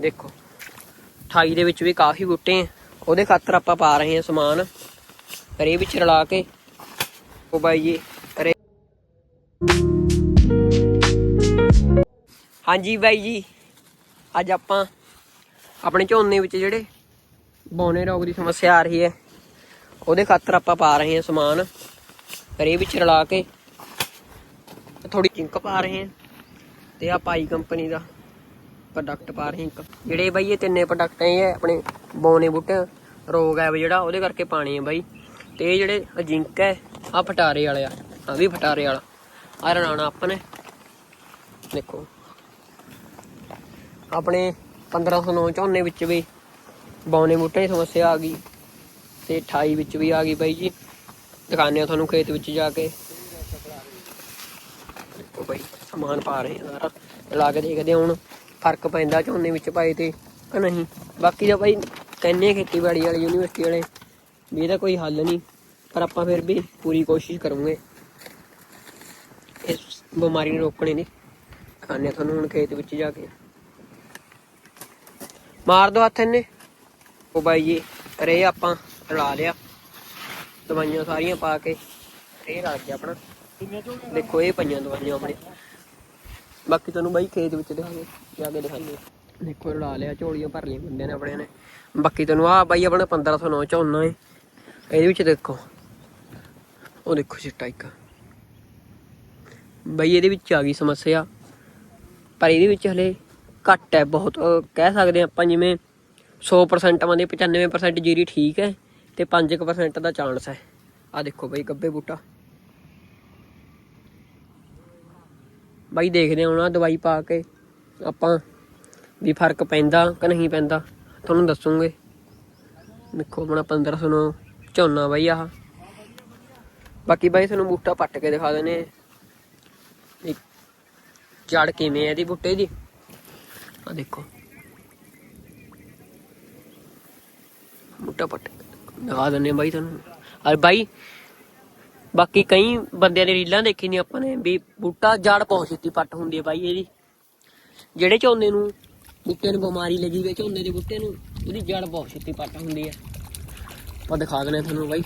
ਦੇਖੋ। 28 ਦੇ ਵਿੱਚ ਵੀ ਕਾਫੀ ਬੂਟੇ ਆ। ਉਹਦੇ ਖਾਤਰ ਆਪਾਂ ਪਾ ਰਹੇ ਹਾਂ ਸਮਾਨ। ਰੇ ਵਿੱਚ ਰਲਾ ਕੇ। ਉਹ ਬਾਈ ਜੀ ਰੇ ਹਾਂਜੀ ਬਾਈ ਜੀ, ਅੱਜ ਆਪਾਂ ਆਪਣੇ ਝੋਨੇ ਵਿੱਚ ਜਿਹੜੇ ਬੌਨੇ ਰੋਗ ਦੀ ਸਮੱਸਿਆ ਆ ਰਹੀ ਹੈ, ਉਹਦੇ ਖਾਤਰ ਆਪਾਂ ਪਾ ਰਹੇ ਹਾਂ ਸਮਾਨ। ਰੇ ਵਿੱਚ ਰਲਾ ਕੇ। ਥੋੜੀ ਚਿੰਕ ਪਾ ਰਹੇ ਹਾਂ। ਤੇ ਆ ਪਾਈ ਕੰਪਨੀ ਦਾ। ਪ੍ਰੋਡਕਟ ਪਾ ਰਹੇ ਇੱਕ। ਜਿਹੜੇ ਬਾਈ ਇਹ ਤਿੰਨੇ ਪ੍ਰੋਡਕਟ ਇਹ ਹੈ ਆਪਣੇ ਬੌਨੇ ਬੂਟੇ ਰੋਗ ਹੈ ਵੀ ਜਿਹੜਾ, ਉਹਦੇ ਕਰਕੇ ਪਾਣੀ ਹੈ ਬਾਈ। ਤੇ ਇਹ ਜਿਹੜੇ ਅਜਿੰਕ ਹੈ ਆ ਫਟਾਰੇ ਵਾਲੇ ਆ ਆ ਵੀ ਫਟਾਰੇ ਵਾਲਾ। ਆ ਰਣਾਣਾ ਆਪਣੇ ਦੇਖੋ। ਆਪਣੇ 1509 ਝੋਨੇ ਵਿੱਚ ਵੀ ਬੌਨੇ ਬੂਟੇ ਦੀ ਸਮੱਸਿਆ ਆ ਗਈ। ਤੇ 28 ਵਿੱਚ ਵੀ ਆ ਗਈ ਬਾਈ ਜੀ। ਦਿਖਾਉਂਦੇ ਆ ਤੁਹਾਨੂੰ ਖੇਤ ਵਿੱਚ ਜਾ ਕੇ। ਦੇਖੋ ਬਾਈ, ਸਮਾਨ ਪਾ ਰਹੇ ਆ ਸਾਰਾ। ਲਾ ਕੇ ਦੇਖਦੇ ਹੁਣ। ਫ਼ਰਕ ਪੈਂਦਾ ਝੋਨੇ ਵਿੱਚ ਪਾਏ ਤੇ ਕਿ ਨਹੀਂ ਬਾਕੀ ਤਾਂ ਭਾਈ ਕਹਿੰਦੇ ਖੇਤੀਬਾੜੀ ਵਾਲੀ, ਯੂਨੀਵਰਸਿਟੀ ਵਾਲੇ, ਵੀ ਇਹਦਾ ਕੋਈ ਹੱਲ ਨਹੀਂ, ਪਰ ਆਪਾਂ ਫਿਰ ਵੀ ਪੂਰੀ ਕੋਸ਼ਿਸ਼ ਕਰੂੰਗੇ। ਇਸ ਬਿਮਾਰੀ ਨੂੰ ਰੋਕਣੇ ਦੀ। ਖਾਣੇ ਤੁਹਾਨੂੰ ਹੁਣ ਖੇਤ ਵਿੱਚ ਜਾ ਕੇ। ਮਾਰ ਦੋ ਹੱਥ ਇਹਨੇ। ਉਹ ਬਾਈ ਜੀ ਰੇ ਆਪਾਂ ਰਲਾ ਲਿਆ। ਦਵਾਈਆਂ ਸਾਰੀਆਂ ਪਾ ਕੇ ਰੇ ਰਲ ਗਿਆ ਆਪਣਾ। ਦੇਖੋ ਇਹ ਪਈਆਂ ਦਵਾਈਆਂ ਆਪਣੇ। ਬਾਕੀ ਤੁਹਾਨੂੰ ਬਾਈ ਖੇਤ ਵਿੱਚ ਦਿਖਾਗੇ ਜਾ ਕੇ ਦਿਖਾਉਂਦੇ ਦੇਖੋ, ਰਲਾ ਲਿਆ, ਝੋਲੀਆਂ ਭਰ ਲਈਆਂ ਬੰਦਿਆਂ ਨੇ ਆਪਣੇ ਨੇ। ਬਾਕੀ ਤੁਹਾਨੂੰ ਆ ਬਾਈ ਆਪਣਾ 1509 ਝੋਨਾ ਏ। ਇਹਦੇ ਵਿੱਚ ਦੇਖੋ, ਉਹ ਦੇਖੋ ਚਿੱਟਾ ਇੱਕ। ਬਾਈ ਇਹਦੇ ਵਿੱਚ ਆ ਗਈ ਸਮੱਸਿਆ। ਪਰ ਇਹਦੇ ਵਿੱਚ ਹਲੇ ਘੱਟ ਹੈ ਬਹੁਤ ਕਹਿ ਸਕਦੇ ਹਾਂ ਆਪਾਂ ਜਿਵੇਂ 100% ਮੰਦੇ 95% ਜੀਰੀ ਠੀਕ ਹੈ ਤੇ 5% ਦਾ ਚਾਂਸ ਹੈ। ਆ ਦੇਖੋ ਬਾਈ, ਗੱਬੇ ਬੂਟਾ। ਬਾਈ ਦੇਖਦੇ ਹਾਂ ਹੁਣ ਆਹ ਦਵਾਈ ਪਾ ਕੇ ਆਪਾਂ ਵੀ ਫ਼ਰਕ ਪੈਂਦਾ ਕਿ ਨਹੀਂ ਪੈਂਦਾ, ਤੁਹਾਨੂੰ ਦੱਸੂਗੇ। ਦੇਖੋ ਆਪਣਾ 1509 ਝੋਨਾ ਬਾਈ ਆਹ। ਬਾਕੀ ਬਾਈ ਤੁਹਾਨੂੰ ਬੂਟਾ ਪੱਟ ਕੇ ਦਿਖਾ ਦਨੇ ਇੱਕ ਜੜ ਕਿਵੇਂ ਹੈ ਇਹਦੀ ਬੂਟੇ ਦੀ। ਆ ਦੇਖੋ। ਬੂਟਾ ਪੱਟ ਕੇ ਦਿਖਾ ਦਨੇ ਬਾਈ ਤੁਹਾਨੂੰ। ਔਰ ਬਾਈ, ਬਾਕੀ ਕਈ ਬੰਦਿਆਂ ਨੇ ਰੀਲਾਂ ਦੇਖੀ ਨੇ ਆਪਾਂ ਨੇ ਵੀ ਬੂਟਾ ਜੜ ਪਹੁੰਚ ਛੇਤੀ ਪੱਟ ਹੁੰਦੀ ਹੈ ਬਾਈ ਇਹਦੀ। ਜਿਹੜੇ ਝੋਨੇ ਨੂੰ ਬੂਟੇ ਨੂੰ ਬਿਮਾਰੀ ਲੱਗੀ ਹੋਈ ਹੈ ਝੋਨੇ ਦੇ ਬੂਟੇ ਨੂੰ, ਉਹਦੀ ਜੜ ਬਹੁਤ ਛੇਤੀ ਪੱਟ ਹੁੰਦੀ ਹੈ ਆਪਾਂ ਦਿਖਾ ਦਨੇ ਤੁਹਾਨੂੰ ਬਾਈ।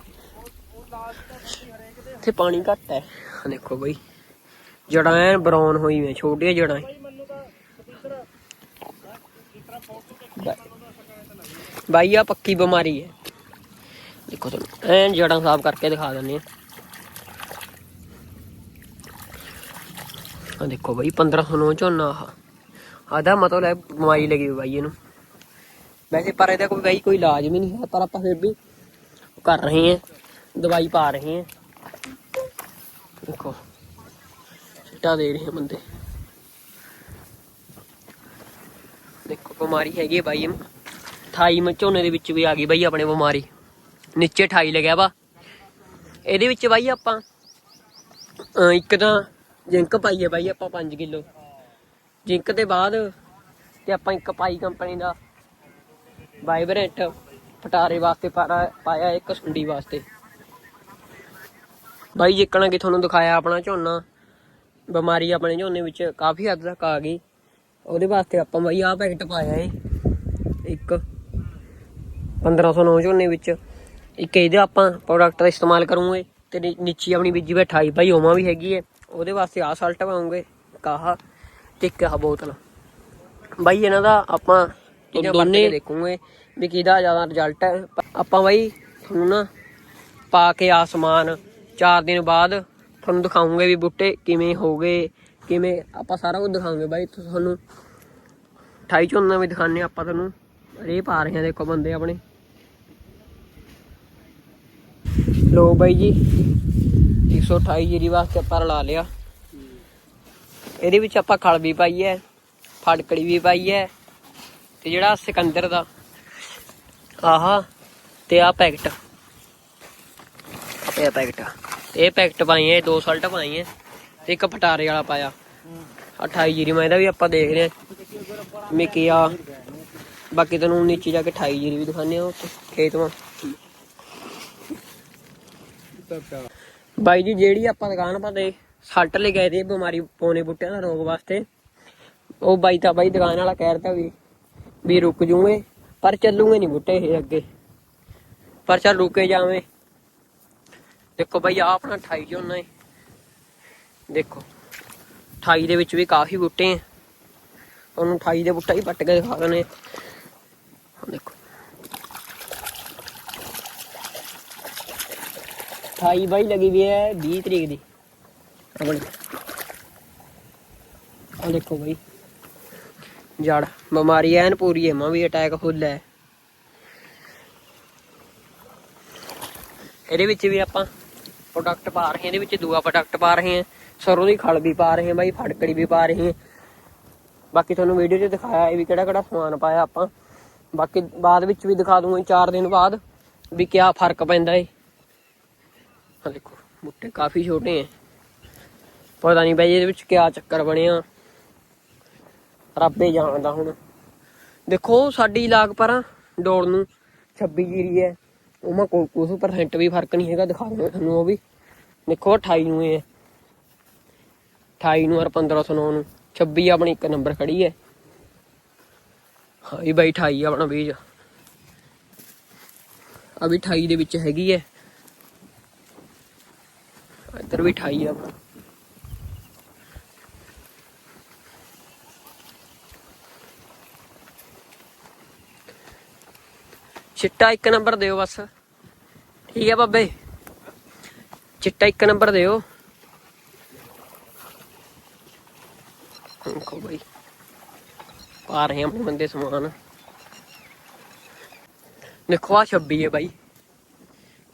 ਇੱਥੇ ਪਾਣੀ ਘੱਟ ਹੈ ਆਹ ਦੇਖੋ ਬਾਈ ਜੜਾਂ ਐਨ ਬਰਾਊਨ ਹੋਈ ਹੋਈਆਂ, ਛੋਟੀਆਂ ਜੜਾਂ ਬਾਈ ਆ ਪੱਕੀ ਬਿਮਾਰੀ ਹੈ ਦੇਖੋ ਤੁਹਾਨੂੰ, ਐਨ ਜੜਾਂ ਸਾਫ਼ ਕਰਕੇ ਦਿਖਾ ਦਿੰਦੇ ਆ। ਆ ਦੇਖੋ ਬਾਈ 1509 ਝੋਨਾ ਆ ਆਦਾ ਮਤਲਬ ਹੈ ਬਿਮਾਰੀ ਲੱਗੀ ਹੋਈ ਬਾਈ ਇਹਨੂੰ। ਵੈਸੇ ਪਰ ਇਹਦਾ ਕੋਈ ਬਾਈ ਕੋਈ ਇਲਾਜ ਵੀ ਨਹੀਂ ਹੈ, ਪਰ ਆਪਾਂ ਫਿਰ ਵੀ ਕਰ ਰਹੇ ਹਾਂ, ਦਵਾਈ ਪਾ ਰਹੇ ਹਾਂ। ਦੇਖੋ, ਸਿੱਟਾ ਦੇ ਰਹੇ ਬੰਦੇ। ਦੇਖੋ, ਬਿਮਾਰੀ ਹੈਗੀ ਹੈ ਬਾਈ ਇਹਨੂੰ। 28 ਮ ਝੋਨੇ ਦੇ ਵਿੱਚ ਵੀ ਆ ਗਈ ਬਾਈ ਆਪਣੇ ਬਿਮਾਰੀ। ਨੀਚੇ 28 ਲੱਗਿਆ ਵਾ। ਇਹਦੇ ਵਿੱਚ ਬਾਈ ਆਪਾਂ ਇੱਕ ਤਾਂ ਜਿੰਕ ਪਾਈਏ ਬਾਈ ਆਪਾਂ 5 ਕਿਲੋ। ਜਿੰਕ ਦੇ ਬਾਅਦ ਤੇ ਆਪਾਂ ਇੱਕ ਪਾਈ ਕੰਪਨੀ ਦਾ ਵਾਈਬਰੈਂਟ ਪਟਾਰੇ ਵਾਸਤੇ ਪਾਇਆ ਇੱਕ ਸੁੰਡੀ ਵਾਸਤੇ। ਬਾਈ ਜਿੱਕਣਾ ਕਿ ਤੁਹਾਨੂੰ ਦਿਖਾਇਆ ਆਪਣਾ ਝੋਨਾ। ਬਿਮਾਰੀ ਆਪਣੇ ਝੋਨੇ ਵਿੱਚ ਕਾਫੀ ਹੱਦ ਤੱਕ ਆ ਗਈ। ਉਹਦੇ ਵਾਸਤੇ ਆਪਾਂ ਬਾਈ ਆਹ ਪੈਕਟ ਪਾਇਆ ਏ। ਇੱਕ 1509 ਝੋਨੇ ਵਿੱਚ। ਇੱਕ ਇਹਦੇ ਆਪਾਂ ਪ੍ਰੋਡਕਟ ਦਾ ਇਸਤੇਮਾਲ ਕਰੂੰਗੇ ਤੇ ਨੀਚੀ ਆਪਣੀ ਬੀਜੀ ਬੈਠਾਈ 28 ਭਾਈ ਹੋਵਾਂ ਵੀ ਹੈਗੀ ਹੈ ਉਹਦੇ ਵਾਸਤੇ ਆਹ ਸਾਲਟ ਪਾਉਂਗੇ, ਕਾਹ। ਇੱਕ ਆਹ ਬੋਤਲ। ਬਾਈ ਇਹਨਾਂ ਦਾ ਆਪਾਂ ਦੋਨੇ ਦੇਖੂਗੇ ਵੀ ਕਿਹਦਾ ਜ਼ਿਆਦਾ ਰਿਜ਼ਲਟ ਹੈ। ਆਪਾਂ ਬਾਈ ਤੁਹਾਨੂੰ ਨਾ ਪਾ ਕੇ ਆ ਸਮਾਨ 4 ਦਿਨ ਬਾਅਦ ਤੁਹਾਨੂੰ ਦਿਖਾਉਂਗੇ ਵੀ ਬੂਟੇ ਕਿਵੇਂ ਹੋ ਗਏ ਕਿਵੇਂ ਆਪਾਂ ਸਾਰਾ ਕੁਝ ਦਿਖਾਉਂਗੇ ਬਾਈ। ਤੁਹਾਨੂੰ 28 ਝੋਨਾ ਵੀ ਦਿਖਾਣੇ ਆਪਾਂ ਤੁਹਾਨੂੰ। ਰੇ ਪਾ ਰਹੇ ਆ ਦੇਖੋ ਬੰਦੇ ਆਪਣੇ। ਲੋ ਬਾਈ ਜੀ 128 ਜੀਰੀ ਵਾਸਤੇ ਆਪਾਂ ਰਲਾ ਲਿਆ। ਇਹਦੇ ਵਿੱਚ ਆਪਾਂ ਖਲ ਵੀ ਪਾਈ ਹੈ, ਫੜਕੜੀ ਵੀ ਪਾਈ ਹੈ ਤੇ ਜਿਹੜਾ ਸਿਕੰਦਰ ਦਾ, ਆਹਾ, ਤੇ ਆ ਪੈਕਟ। ਆਪੇ ਪੈਕਟ ਇਹ ਪੈਕਟ ਪਾਈ ਹੈ ਦੋ ਸਲਟ ਪਾਈ ਹੈ ਤੇ ਇੱਕ ਪਟਾਰੇ ਵਾਲਾ ਪਾਇਆ। 28 ਜੀਰੀ, ਮੈਂ ਇਹਦਾ ਵੀ ਆਪਾਂ ਦੇਖ ਰਹੇ ਹਾਂ। ਮੈਂ ਆ ਬਾਕੀ ਤੁਹਾਨੂੰ ਨੀਚੇ ਜਾ ਕੇ 28 ਜੀਰੀ ਵੀ ਦਿਖਾਣੇ ਆ ਉੱਥੇ, ਖੇਤ ਮਾ ਬਾਈ ਜੀ, ਜਿਹੜੀ ਆਪਾਂ ਦੁਕਾਨ ਪਾਤੇ ਸੱਟ ਲੈ ਗਏ ਤੇ ਬਿਮਾਰੀ ਪੌਣੇ ਬੁੱਟਿਆਂ ਦਾ ਰੋਗ ਵਾਸਤੇ। ਉਹ ਬਾਈ ਤਾਂ ਬਾਈ ਦੁਕਾਨ ਵਾਲਾ ਕਹਿ ਰਿਹਾ ਵੀ ਵੀ ਰੁਕ ਜੂਗੇ, ਪਰ ਚੱਲੂਗੇ ਨਹੀਂ ਬੂਟੇ ਇਹ ਅੱਗੇ। ਪਰ ਚੱਲ ਰੁਕੇ ਜਾਵੇਂ। ਦੇਖੋ ਬਾਈ ਆ ਆਪਣਾ 28 ਝੋਨਾ ਹੈ ਦੇਖੋ 28 ਦੇ ਵਿੱਚ ਵੀ ਕਾਫੀ ਬੂਟੇ ਆ। ਉਹਨੂੰ 28 ਦੇ ਬੂਟਾ ਹੀ ਪੱਟ ਕੇ ਦਿਖਾ ਦਨੇ ਦੇਖੋ। 28 ਬਾਈ ਲੱਗੀ ਵੀ ਹੈ 20 ਤਰੀਕ ਦੀ। ਆਪਣੀ ਆ ਦੇਖੋ ਬਾਈ। ਜੜ, ਬਿਮਾਰੀ ਐਨ ਪੂਰੀ ਹੈ ਮਾਂ ਵੀ ਅਟੈਕ ਫੁੱਲ ਹੈ ਇਹਦੇ ਵਿੱਚ ਵੀ ਆਪਾਂ ਪ੍ਰੋਡਕਟ ਪਾ ਰਹੇ ਹਾਂ, ਇਹਦੇ ਵਿੱਚ ਦੂਆ ਪ੍ਰੋਡਕਟ ਪਾ ਰਹੇ ਹਾਂ। ਸਰੋਂ ਦੀ ਖਲ ਵੀ ਪਾ ਰਹੇ ਹਾਂ ਬਾਈ, ਫੜਕੜੀ ਵੀ ਪਾ ਰਹੇ ਹਾਂ। ਬਾਕੀ ਤੁਹਾਨੂੰ ਵੀਡੀਓ 'ਚ ਦਿਖਾਇਆ ਹੈ ਵੀ ਕਿਹੜਾ ਕਿਹੜਾ ਸਮਾਨ ਪਾਇਆ ਆਪਾਂ। ਬਾਕੀ ਬਾਅਦ ਵਿੱਚ ਵੀ ਦਿਖਾ ਦੂੰਗਾ 4 ਦਿਨ ਬਾਅਦ ਵੀ ਕਿਆ ਫ਼ਰਕ ਪੈਂਦਾ ਏ। ਆ ਦੇਖੋ, ਬੁੱਟੇ ਕਾਫੀ ਛੋਟੇ ਹੈ ਪਤਾ ਨਹੀਂ ਬਾਈ ਇਹਦੇ ਵਿੱਚ ਕਿਆ ਚੱਕਰ ਬਣਿਆ। ਰੱਬੇ ਜਾਣਦਾ ਹੁਣ। ਦੇਖੋ, ਸਾਡੀ ਲਾਗ ਪਰ ਡੋੜ ਨੂੰ 26 ਜੀਰੀ ਹੈ ਉਹ ਮਾ ਕੋਈ ਕੁਝ ਪਰਸੈਂਟ ਵੀ ਫ਼ਰਕ ਨਹੀਂ ਹੈਗਾ, ਦਿਖਾ ਦੂੰਗਾ ਤੁਹਾਨੂੰ ਉਹ ਵੀ। ਦੇਖੋ 28 ਨੂੰ ਹੈ 28 ਨੂੰ ਔਰ 1509 ਨੂੰ 26 ਆਪਣੀ ਇੱਕ ਨੰਬਰ ਖੜੀ ਹੈ ਹਾਂ ਇਹ ਬਾਈ 28 ਆਪਣਾ ਬੀਜ। ਆ ਵੀ 28 ਦੇ ਵਿੱਚ ਹੈਗੀ ਹੈ ਇੱਧਰ ਵੀ 28 ਆਪਣਾ। ਚਿੱਟਾ ਇੱਕ ਨੰਬਰ ਦਿਓ ਬਸ। ਠੀਕ ਹੈ ਬਾਬੇ? ਚਿੱਟਾ ਇੱਕ ਨੰਬਰ ਦਿਓ। ਦੇਖੋ ਬਈ, ਪਾ ਰਹੇ ਆਪਣੇ ਬੰਦੇ ਸਮਾਨ। ਦੇਖੋ ਆ 26 ਹੈ ਬਾਈ।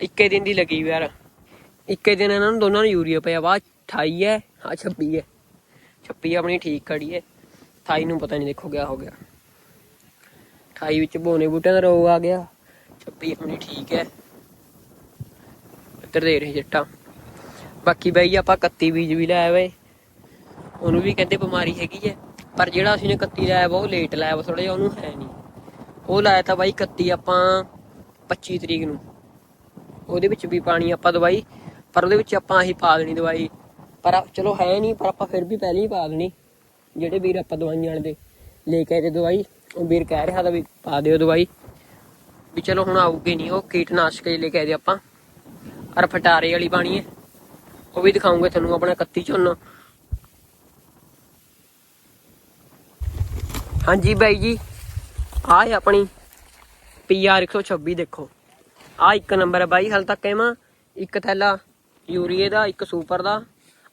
ਇੱਕੇ ਦਿਨ ਦੀ ਲੱਗੀ ਯਾਰ। ਇੱਕੇ ਦਿਨ ਇਹਨਾਂ ਨੂੰ ਦੋਨਾਂ ਨੂੰ ਯੂਰੀਆ ਪਿਆ। ਵਾ 28 ਹੈ ਆ 26 ਹੈ 26 ਆਪਣੀ ਠੀਕ ਖੜੀ ਹੈ 28 ਨੂੰ ਪਤਾ ਨਹੀਂ ਦੇਖੋ ਗਿਆ ਹੋ ਗਿਆ। 28 ਵਿੱਚ ਬੋਨੇ ਬੂਟਿਆਂ ਦਾ ਰੋਗ ਆ ਗਿਆ। 26 ਆਪਣੀ ਠੀਕ ਹੈ ਇੱਧਰ ਦੇ ਰਹੇ ਜੱਟਾ। ਬਾਕੀ ਬਾਈ ਆਪਾਂ 31 ਬੀਜ ਵੀ ਲਾਇਆ ਵੇ ਉਹਨੂੰ ਵੀ ਕਹਿੰਦੇ ਬਿਮਾਰੀ ਹੈਗੀ ਹੈ ਪਰ ਜਿਹੜਾ ਅਸੀਂ ਨੇ 31 ਲਾਇਆ ਵਾ, ਉਹ ਲੇਟ ਲਾਇਆ ਵਾ ਥੋੜਾ ਜਿਹਾ, ਉਹਨੂੰ ਹੈ ਨਹੀਂ ਉਹ ਲਾਇਆ ਤਾਂ ਬਾਈ 31 ਆਪਾਂ 25 ਤਰੀਕ ਨੂੰ। ਉਹਦੇ ਵਿੱਚ ਵੀ ਪਾਣੀ ਆਪਾਂ ਦਵਾਈ, ਪਰ ਉਹਦੇ ਵਿੱਚ ਆਪਾਂ ਆਹੀ ਪਾ ਦੇਣੀ ਦਵਾਈ। ਪਰ ਚਲੋ ਹੈ ਨਹੀਂ ਪਰ ਆਪਾਂ ਫਿਰ ਵੀ ਪਹਿਲਾਂ ਹੀ ਪਾ ਦੇਣੀ। ਜਿਹੜੇ ਵੀਰ ਆਪਾਂ ਦਵਾਈਆਂ ਵਾਲੇ ਦੇ, ਲੈ ਕੇ ਆਏ ਤੇ ਦਵਾਈ। ਉਹ ਵੀਰ ਕਹਿ ਰਿਹਾ ਤਾਂ ਵੀ ਪਾ ਦਿਓ ਦਵਾਈ। ਵੀ ਚਲੋ ਹੁਣ ਆਊਗੀ ਨਹੀਂ ਉਹ, ਕੀਟਨਾਸ਼ਕ ਜਿਹੇ ਕਹਿ ਦੇ ਆਪਾਂ। ਅਰ ਫਟਾਰੇ ਵਾਲੀ ਪਾਣੀ ਹੈ। ਉਹ ਵੀ ਦਿਖਾਉਂਗੇ ਤੁਹਾਨੂੰ ਆਪਣਾ 31 ਝੋਨਾ ਹਾਂਜੀ ਬਾਈ ਜੀ ਆਹ ਹੈ ਆਪਣੀ ਪੀਆਰ 126 ਦੇਖੋ। ਆ ਇੱਕ ਨੰਬਰ ਹੈ ਬਾਈ, ਹਾਲ ਤੱਕ ਇਹਮਾ ਇੱਕ ਥੈਲਾ ਯੂਰੀਏ ਦਾ, ਇੱਕ ਸੁਪਰ ਦਾ,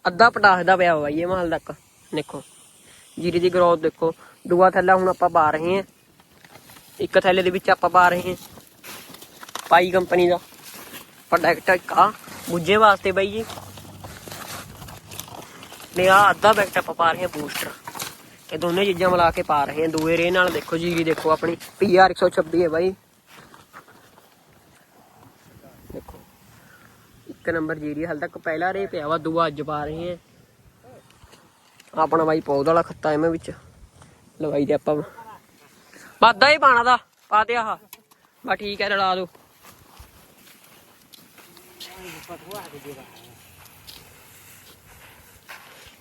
ਅੱਧਾ ਪਟਾਸ ਦਾ ਪਿਆ ਹੋਇਆ ਇਹ ਹਾਲ ਤੱਕ। ਦੇਖੋ, ਜੀਰੀ ਦੀ ਗਰੋਥ ਦੇਖੋ। ਦੂਆ ਥੈਲਾ ਹੁਣ ਆਪਾਂ ਪਾ ਰਹੇ ਹਾਂ। ਇੱਕ ਥੈਲੇ ਦੇ ਵਿੱਚ ਆਪਾਂ ਪਾ ਰਹੇ ਹਾਂ। ਪਾਈ ਕੰਪਨੀ ਦਾ। ਪ੍ਰੋਡਕਟ ਇੱਕ ਆ ਬੁੱਝੇ ਵਾਸਤੇ ਬਾਈ ਜੀ। ਨੇ ਆ ਅੱਧਾ ਬੈਕਟ ਆਪਾਂ ਪਾ ਰਹੇ ਹਾਂ ਬੂਸਟਰ। ਇਹ ਦੋਨੇ ਚੀਜ਼ਾਂ ਮਿਲਾ ਕੇ ਪਾ ਰਹੇ ਹਾਂ। ਦੂਏ ਰੇ ਨਾਲ ਦੇਖੋ ਜੀ ਦੇਖੋ ਆਪਣੀ ਪੀਆਰ 126 ਹੈ ਬਾਈ। ਦੇਖੋ। ਇੱਕ ਨੰਬਰ ਜੀਰੀ ਹਾਲ ਤੱਕ ਪਹਿਲਾ ਰੇ ਪਿਆ ਵਾ, ਦੂਆ ਅੱਜ ਪਾ ਰਹੇ ਹਾਂ। ਆਪਣਾ ਬਾਈ ਪੌਦਾ ਵਾਲਾ ਖੱਤਾ ਐਵੇਂ ਵਿੱਚ। ਲਵਾਈ ਦੇ ਆਪਾਂ। ਵਾਦਾ ਹੀ ਪਾਣਾ ਦਾ, ਪਾ ਦੇ ਆਹ। ਬਾ ਠੀਕ ਹੈ, ਰਲਾ ਦੋ।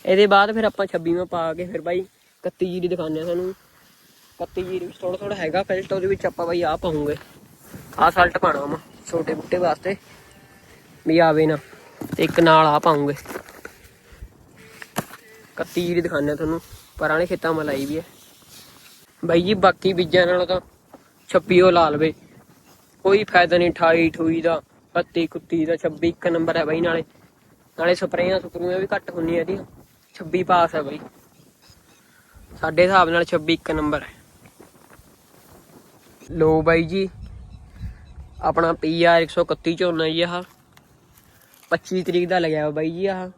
ਇਹਦੇ ਬਾਅਦ ਫਿਰ ਆਪਾਂ 26ਵਾਂ ਪਾ ਕੇ ਫਿਰ ਬਾਈ 31 ਜੀਰੀ ਦਿਖਾਉਂਦੇ ਆ ਤੁਹਾਨੂੰ। 31 ਜੀਰੀ ਵਿੱਚ ਥੋੜਾ ਥੋੜਾ ਹੈਗਾ ਫਿਲਟ ਉਹਦੇ ਵਿੱਚ ਆਪਾਂ ਬਾਈ ਆ ਪਾਉਂਗੇ। ਆਹ ਸਾਲਟ ਪਾਣਾ ਵਾ, ਛੋਟੇ ਬੁੱਟੇ ਵਾਸਤੇ। ਵੀ ਆਵੇ ਨਾ, ਤੇ ਇੱਕ ਨਾਲ ਆ ਪਾਉਂਗੇ। 31 ਜੀਰੀ ਦਿਖਾਉਂਦੇ ਆ ਤੁਹਾਨੂੰ, ਪਰਾਂ ਪਰਾਣੇ ਖੇਤਾਂ ਮਲਾਈ ਵੀ ਹੈ। ਬਾਈ ਜੀ, ਬਾਕੀ ਬੀਜਾਂ ਨਾਲੋਂ ਤਾਂ 26 ਉਹ ਲਾ ਲਵੇ। ਕੋਈ ਫਾਇਦਾ ਨਹੀਂ ਠਾਈ ਠੂਈ ਦਾ 31 ਕੁੱਤੀ ਦਾ 26 ਇੱਕ ਨੰਬਰ ਹੈ ਬਾਈ ਨਾਲੇ। ਨਾਲੇ ਸਪਰੇਆਂ ਸੁਪਰੂਆਂ ਵੀ ਘੱਟ ਹੁੰਦੀਆਂ ਇਹਦੀਆਂ। 26 ਪਾਸ ਹੈ ਬਾਈ। ਸਾਡੇ ਹਿਸਾਬ ਨਾਲ 26 ਇੱਕ ਨੰਬਰ ਹੈ। ਲੋ ਬਾਈ ਜੀ, ਆਪਣਾ ਪੀਆਰ 131 ਝੋਨਾ ਜੀ ਆਹ। 25 ਤਰੀਕ ਦਾ ਲੱਗਿਆ ਬਾਈ ਜੀ ਆਹ।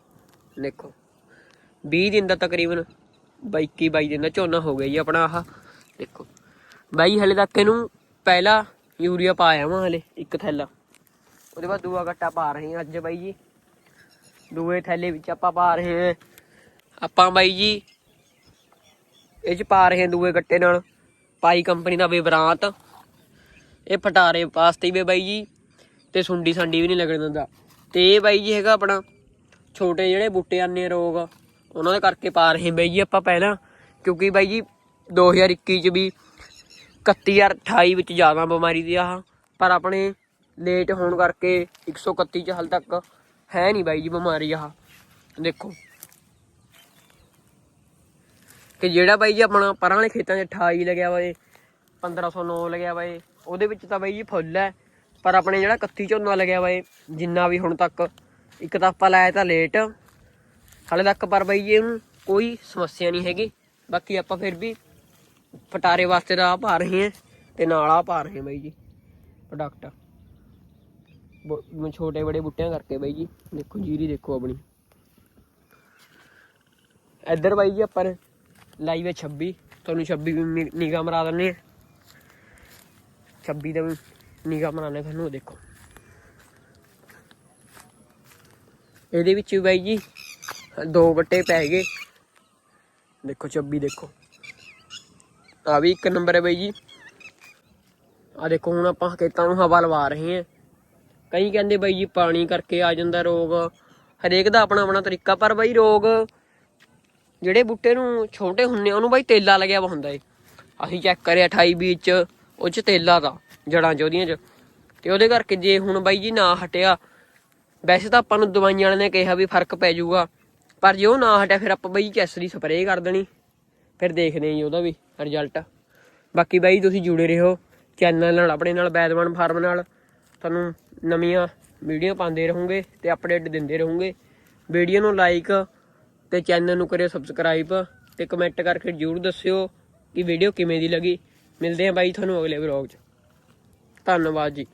ਦੇਖੋ 20 ਦਿਨ ਦਾ ਤਕਰੀਬਨ 22 22 ਦਿਨ ਦਾ ਝੋਨਾ ਹੋ ਗਿਆ ਜੀ ਆਪਣਾ ਆਹ। ਦੇਖੋ। ਬਾਈ, ਹਲੇ ਤੱਕ ਇਹਨੂੰ ਪਹਿਲਾ ਯੂਰੀਆ ਪਾਇਆ ਵਾ ਹਲੇ, ਇੱਕ ਥੈਲਾ। ਉਹਦੇ ਬਾਅਦ ਦੂਆ ਗੱਟਾ ਪਾ ਰਹੇ ਹਾਂ ਅੱਜ ਬਾਈ ਜੀ। ਦੂਏ ਥੈਲੇ ਵਿੱਚ ਆਪਾਂ ਪਾ ਰਹੇ ਹਾਂ। ਆਪਾਂ ਬਾਈ ਜੀ, ਇਹ ਚ ਪਾ ਰਹੇ ਹਾਂ ਦੂਏ ਗੱਟੇ ਨਾਲ। ਪਾਈ ਕੰਪਨੀ ਦਾ ਵਿਬਰਾਂਤ ਇਹ ਫਟਾਰੇ ਵਾਸਤੇ ਵੀ ਬਾਈ ਜੀ, ਤੇ ਸੁੰਡੀ ਸੰਡੀ ਵੀ ਨਹੀਂ ਲੱਗਣ ਦਿੰਦਾ। ਤੇ ਇਹ ਬਾਈ ਜੀ ਹੈਗਾ ਆਪਣਾ, ਛੋਟੇ ਜਿਹੜੇ ਬੂਟੇ ਆਨੇ ਰੋਗ, ਉਹਨਾਂ ਦੇ ਕਰਕੇ ਪਾ ਰਹੇ ਬਾਈ ਜੀ ਆਪਾਂ ਪਹਿਲਾਂ। ਕਿਉਂਕਿ ਬਾਈ ਜੀ 2021 ਚ ਵੀ 31 ਯਾਰ 28 ਵਿੱਚ ਜ਼ਿਆਦਾ ਬਿਮਾਰੀ ਦੀ ਆਹ, ਪਰ ਆਪਣੇ ਲੇਟ ਹੋਣ ਕਰਕੇ 131 ਚ ਹਾਲ ਤੱਕ ਹੈ ਨਹੀਂ ਬਾਈ ਜੀ ਬਿਮਾਰੀ ਆਹ। ਦੇਖੋ। ਕਿ ਜਿਹੜਾ ਬਾਈ ਜੀ ਆਪਣਾ ਪਰਾਂ ਵਾਲੇ ਖੇਤਾਂ 'ਚ 28 ਲੱਗਿਆ ਵਾ ਏ 1509 ਲੱਗਿਆ ਵਾ ਏ ਉਹਦੇ ਵਿੱਚ ਤਾਂ ਬਾਈ ਜੀ ਫੁੱਲ ਹੈ। ਪਰ ਆਪਣੇ ਜਿਹੜਾ 31 ਝੋਨਾ ਲੱਗਿਆ ਵਾ ਏ ਜਿੰਨਾ ਵੀ ਹੁਣ ਤੱਕ ਇੱਕ ਤਾਂ ਆਪਾਂ ਲਾਇਆ ਤਾਂ ਲੇਟ ਹਾਲੇ ਤੱਕ ਪਰ ਬਾਈ ਜੀ ਇਹਨੂੰ ਕੋਈ ਸਮੱਸਿਆ ਨਹੀਂ ਹੈਗੀ। ਬਾਕੀ ਆਪਾਂ ਫਿਰ ਵੀ ਪਟਾਰੇ ਵਾਸਤੇ ਦਾ ਆਹ ਪਾ ਰਹੇ ਹਾਂ ਤੇ ਨਾਲ ਆ ਪਾ ਰਹੇ ਹਾਂ ਬਾਈ ਜੀ ਪ੍ਰੋਡਕਟ ਛੋਟੇ ਬੜੇ ਬੁੱਟਿਆਂ ਕਰਕੇ ਬਾਈ ਜੀ। ਦੇਖੋ ਜੀਰੀ ਦੇਖੋ ਆਪਣੀ। ਇੱਧਰ ਬਾਈ ਜੀ ਆਪਾਂ ਨੇ ਲਾਈਵ ਹੈ 26 ਤੁਹਾਨੂੰ 26 ਵੀ ਨਿਗਾਹ ਮਰਾ ਦਿੰਦੇ ਆ 26 ਦਾ ਵੀ ਨਿਗਾਹ ਮਰਾਣੇ ਤੁਹਾਨੂੰ, ਉਹ ਦੇਖੋ। ਇਹਦੇ ਵਿੱਚ ਬਾਈ ਜੀ ਦੋ ਗੱਟੇ ਪੈ ਗਏ। ਦੇਖੋ 26 ਦੇਖੋ। ਆ ਵੀ ਇੱਕ ਨੰਬਰ ਹੈ ਬਾਈ ਜੀ। ਆ ਦੇਖੋ, ਹੁਣ ਆਪਾਂ ਖੇਤਾਂ ਨੂੰ ਹਵਾ ਲਵਾ ਰਹੇ ਹਾਂ। ਕਈ ਕਹਿੰਦੇ ਬਾਈ ਜੀ ਪਾਣੀ ਕਰਕੇ ਆ ਜਾਂਦਾ ਰੋਗ। ਹਰੇਕ ਦਾ ਆਪਣਾ ਆਪਣਾ ਤਰੀਕਾ, ਪਰ ਬਈ ਰੋਗ ਜਿਹੜੇ ਬੂਟੇ ਨੂੰ ਛੋਟੇ ਹੁੰਨੇ ਉਹਨੂੰ ਬਾਈ ਤੇਲਾ ਲੱਗਿਆ ਵਾ ਹੁੰਦਾ ਏ। ਅਸੀਂ ਚੈੱਕ ਕਰਿਆ 28 ਬੀਜ ਚ, ਉਹ ਚ ਤੇਲਾ ਦਾ ਜੜਾਂ ਚ, ਉਹਦੀਆਂ ਚ। ਤੇ ਉਹਦੇ ਕਰਕੇ ਜੇ ਹੁਣ ਬਾਈ ਜੀ ਨਾ ਹਟਿਆ, ਵੈਸੇ ਤਾਂ ਆਪਾਂ ਨੂੰ ਦਵਾਈਆਂ ਵਾਲਿਆਂ ਨੇ ਕਿਹਾ ਵੀ ਫ਼ਰਕ ਪੈ ਜਾਊਗਾ। ਪਰ ਜੇ ਉਹ ਨਾ ਹਟਿਆ, ਫਿਰ ਆਪਾਂ ਬਾਈ ਕੈਸ ਦੀ ਸਪਰੇਅ ਕਰ ਦੇਣੀ। ਫਿਰ ਦੇਖਦੇ ਆਂ ਜੀ ਉਹਦਾ ਵੀ ਰਿਜ਼ਲਟ ਬਾਕੀ ਬਾਈ ਤੁਸੀਂ ਜੁੜੇ ਰਹੋ ਚੈਨਲ ਨਾਲ, ਆਪਣੇ ਨਾਲ, ਬੈਦਵਾਨ ਫਾਰਮ ਨਾਲ। ਤੁਹਾਨੂੰ ਨਵੀਆਂ ਵੀਡੀਓ ਪਾਉਂਦੇ ਰਹੋਗੇ ਤੇ ਅਪਡੇਟ ਦਿੰਦੇ ਰਹੋਗੇ। ਵੀਡੀਓ ਨੂੰ ਲਾਈਕ ਤੇ ਚੈਨਲ ਨੂੰ ਕਰਿਓ ਸਬਸਕ੍ਰਾਈਬ ਤੇ ਕਮੈਂਟ ਕਰਕੇ ਜਰੂਰ ਦੱਸਿਓ ਕਿ ਵੀਡੀਓ ਕਿਵੇਂ ਦੀ ਲੱਗੀ। ਮਿਲਦੇ ਆਂ ਬਾਈ ਤੁਹਾਨੂੰ ਅਗਲੇ ਵਲੌਗ 'ਚ। ਧੰਨਵਾਦ ਜੀ।